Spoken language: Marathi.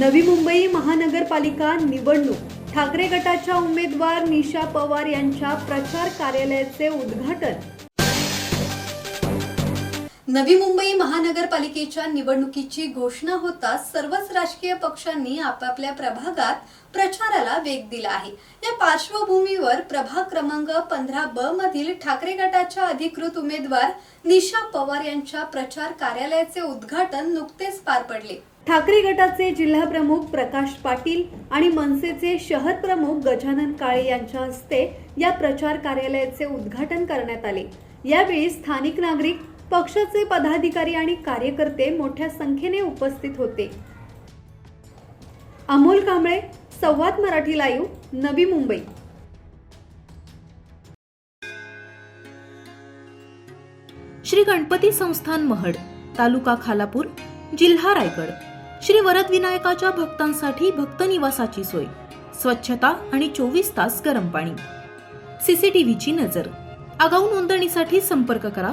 नवी मुंबई महानगरपालिका निवडणूक. ठाकरे गटाच्या उमेदवार निशा पवार यांच्या प्रचार कार्यालयाचे उद्घाटन. नवी मुंबई महानगरपालिकेच्या निवडणुकीची घोषणा होताच सर्वच राजकीय पक्षांनी आपापल्या प्रभागात प्रचाराला वेग दिला आहे. या पार्श्वभूमीवर प्रभाग क्रमांक पंधरा ब मधील ठाकरे गटाच्या अधिकृत उमेदवार निशा पवार यांच्या प्रचार कार्यालयाचे उद्घाटन नुकतेच पार पडले. ठाकरे गटाचे जिल्हा प्रमुख प्रकाश पाटील आणि मनसेचे शहर प्रमुख गजानन काळे यांच्या हस्ते या प्रचार कार्यालयाचे उद्घाटन करण्यात आले. यावेळी स्थानिक नागरिक पक्षाचे पदाधिकारी आणि कार्यकर्ते मोठ्या संख्येने उपस्थित होते. अमोल कांबळे संवाद मराठी लाईव्ह नवी मुंबई. श्री गणपती संस्थान महड तालुका खालापूर जिल्हा रायगड. श्री वरद विनायकाच्या भक्तांसाठी भक्त निवासाची सोय स्वच्छता आणि चोवीस तास गरम पाणी. सीसीटीव्हीची नजर. आगाऊ नोंदणीसाठी संपर्क करा